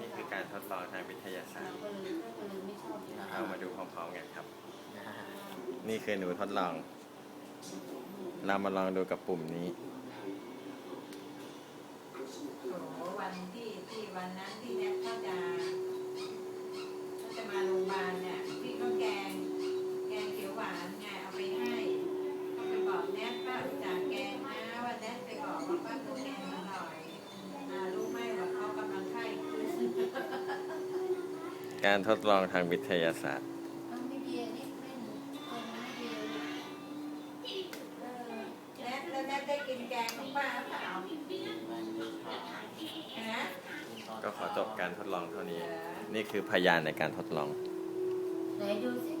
นี่คือการทดลองทางวิทยาศาสตร์ เอามาดูพร้อมๆกันครับ นี่คือหนูทดลอง เรามาลองดูกับปุ่มนี้ วันที่ที่วันนั้น การทดลองทางวิทยาศาสตร์มันไม่เบียร์นี่ไม่หนูคนไม่เบียร์เออแนทแล้วแนทได้กินแกงของป้าหรือเปล่าฮะก็ขอจบการทดลองเท่านี้เออนี่คือพยานในการทดลอง ไหนดูสิ